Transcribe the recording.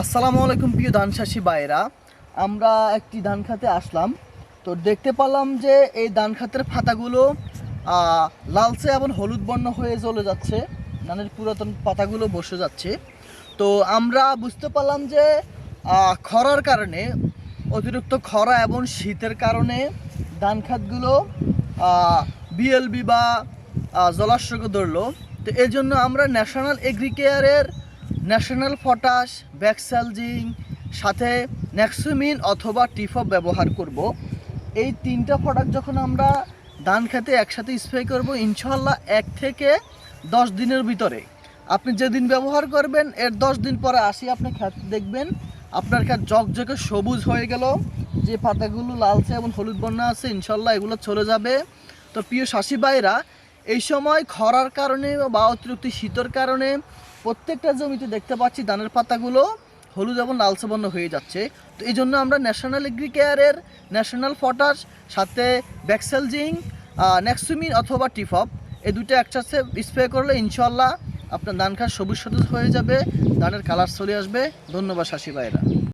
আসসালামু আলাইকুম প্রিয় ধান চাষি ভাইরা আমরা একটি ধান খাতে আসলাম। তো দেখতে পেলাম যে এই ধান খাতের পাতাগুলো লালচে এবং হলুদ বর্ণ হয়ে চলে যাচ্ছে। ধানের পুরাতন পাতাগুলো বসে যাচ্ছে। তো আমরা বুঝতে পারলাম যে খরার কারণে, অতিরিক্ত খরা এবং শীতের কারণে ধান খাতগুলো বিএলবি বা জলাশয়কে ধরলো। তো এই জন্য আমরা ন্যাশনাল এগ্রিকেয়ারের ন্যাশনাল পটাশ, ব্যাকসালজিং, সাথে ন্যাক্সুমিন অথবা টিফপ ব্যবহার করব। এই তিনটা প্রোডাক্ট যখন আমরা ধান খেতে একসাথে স্প্রে করব ইনশাল্লাহ এক থেকে দশ দিনের ভিতরে। আপনি যেদিন ব্যবহার করবেন, এর দশ দিন পরে আসি আপনি খেত দেখবেন, আপনার খেত জকজকে সবুজ হয়ে গেল, যে পাতাগুলো লালচে এবং হলুদ বন্যা আছে ইনশাল্লাহ এগুলো চলে যাবে। তো প্রিয় শাসি ভাইরা, এই সময় খরার কারণে বা অতিরিক্ত শীতের কারণে প্রত্যেকটা জমিতে দেখতে পাচ্ছি ধানের পাতাগুলো হলুদ এবং লালসে বর্ণ হয়ে যাচ্ছে। তো এই জন্য আমরা ন্যাশনাল এগ্রি কেয়ারের ন্যাশনাল ফটাস সাথে ব্যাক্সেলজিং নেক্সুমিন অথবা টিফপ। এই দুটো একসাথে স্প্রে করলে ইনশাল্লাহ আপনার ধান খাস সবুজ সতেজ হয়ে যাবে, ধানের কালার চলে আসবে। ধন্যবাদ শাসি ভাইরা